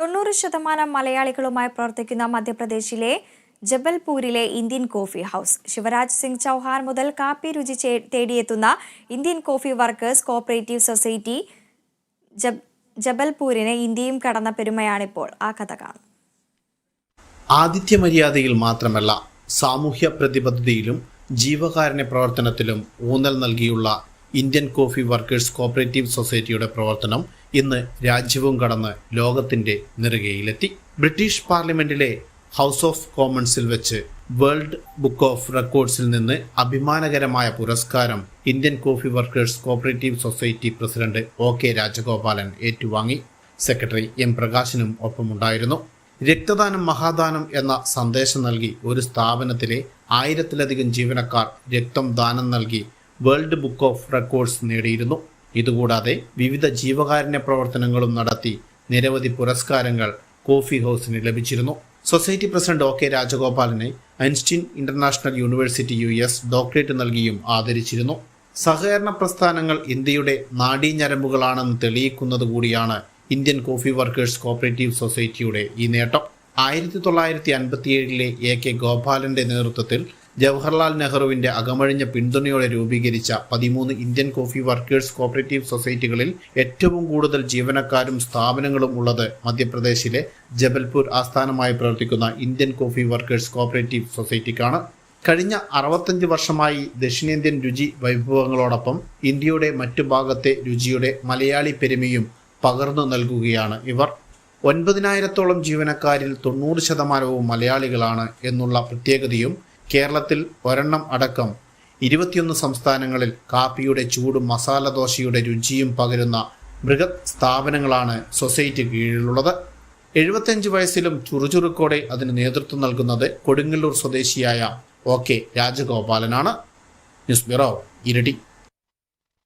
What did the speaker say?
തൊണ്ണൂറ് ശതമാനം മലയാളികളുമായി പ്രവർത്തിക്കുന്ന മധ്യപ്രദേശിലെ ജബൽപൂരിലെ Indian coffee house. Shivraj Singh Chouhan മുതൽ കാപ്പി രുചി തേടിയെത്തുന്ന Indian coffee workers cooperative society ജബൽപൂരിനെ ഇന്ത്യയും കടന്ന പെരുമയാണിപ്പോൾ. ആ കഥ കാണും. ആതിഥ്യ മര്യാദയിൽ മാത്രമല്ല സാമൂഹ്യ പ്രതിബദ്ധതയിലും ജീവകാരുണ്യ പ്രവർത്തനത്തിലും ഊന്നൽ നൽകിയുള്ള ഇന്ത്യൻ കോഫി വർക്കേഴ്സ് കോപ്പറേറ്റീവ് സൊസൈറ്റിയുടെ പ്രവർത്തനം ഇന്ന് രാജ്യവും കടന്ന് ലോകത്തിന്റെ നെറുകയിലെത്തി. ബ്രിട്ടീഷ് പാർലമെന്റിലെ ഹൗസ് ഓഫ് കോമൺസിൽ വെച്ച് വേൾഡ് ബുക്ക് ഓഫ് റെക്കോർഡ്സിൽ നിന്ന് അഭിമാനകരമായ പുരസ്കാരം Indian coffee workers cooperative society president O K Rajagopalan ഏറ്റുവാങ്ങി. Secretary M പ്രകാശനും ഒപ്പമുണ്ടായിരുന്നു. രക്തദാനം മഹാദാനം എന്ന സന്ദേശം നൽകി ഒരു സ്ഥാപനത്തിലെ ആയിരത്തിലധികം ജീവനക്കാർ രക്തം ദാനം നൽകി വേൾഡ് ബുക്ക് ഓഫ് റെക്കോർഡ്സ് നേടിയിരുന്നു. ഇതുകൂടാതെ വിവിധ ജീവകാരുണ്യ പ്രവർത്തനങ്ങളും നടത്തി നിരവധി പുരസ്കാരങ്ങൾ കോഫി ഹൗസിന് ലഭിച്ചിരുന്നു. Society president O K രാജഗോപാലിനെ Einstein international university U S doctorate നൽകിയും ആദരിച്ചിരുന്നു. സഹകരണ പ്രസ്ഥാനങ്ങൾ ഇന്ത്യയുടെ നാഡീഞരമ്പുകളാണെന്ന് തെളിയിക്കുന്നത് കൂടിയാണ് ഇന്ത്യൻ കോഫി വർക്കേഴ്സ് കോപ്പറേറ്റീവ് സൊസൈറ്റിയുടെ ഈ നേട്ടം. ആയിരത്തി തൊള്ളായിരത്തി അൻപത്തിയേഴിലെ എ കെ ഗോപാലന്റെ നേതൃത്വത്തിൽ ജവഹർലാൽ നെഹ്റുവിന്റെ അകമഴിഞ്ഞ പിന്തുണയോടെ രൂപീകരിച്ച പതിമൂന്ന് ഇന്ത്യൻ കോഫി വർക്കേഴ്സ് കോപ്പറേറ്റീവ് സൊസൈറ്റികളിൽ ഏറ്റവും കൂടുതൽ ജീവനക്കാരും സ്ഥാപനങ്ങളും ഉള്ളത് മധ്യപ്രദേശിലെ ജബൽപൂർ ആസ്ഥാനമായി പ്രവർത്തിക്കുന്ന ഇന്ത്യൻ കോഫി വർക്കേഴ്സ് കോപ്പറേറ്റീവ് സൊസൈറ്റിക്കാണ്. കഴിഞ്ഞ അറുപത്തഞ്ച് വർഷമായി ദക്ഷിണേന്ത്യൻ രുചി വൈഭവങ്ങളോടൊപ്പം ഇന്ത്യയുടെ മറ്റു ഭാഗത്തെ രുചിയുടെ മലയാളി പെരുമയും പകർന്നു നൽകുകയാണ് ഇവർ. ഒൻപതിനായിരത്തോളം ജീവനക്കാരിൽ തൊണ്ണൂറ് ശതമാനവും മലയാളികളാണ് എന്നുള്ള പ്രത്യേകതയും കേരളത്തിൽ ഒരെണ്ണം അടക്കം ഇരുപത്തിയൊന്ന് സംസ്ഥാനങ്ങളിൽ കാപ്പിയുടെ ചൂടും മസാല ദോശയുടെ രുചിയും പകരുന്ന ബൃഹത് സ്ഥാപനങ്ങളാണ് സൊസൈറ്റി കീഴിലുള്ളത്. എഴുപത്തിയഞ്ച് വയസ്സിലും ചുറുചുറുക്കോടെ അതിന് നേതൃത്വം നൽകുന്നത് കൊടുങ്ങല്ലൂർ സ്വദേശിയായ ഒ കെ രാജഗോപാലനാണ്. ന്യൂസ് ബ്യൂറോ ഇരട്ടി.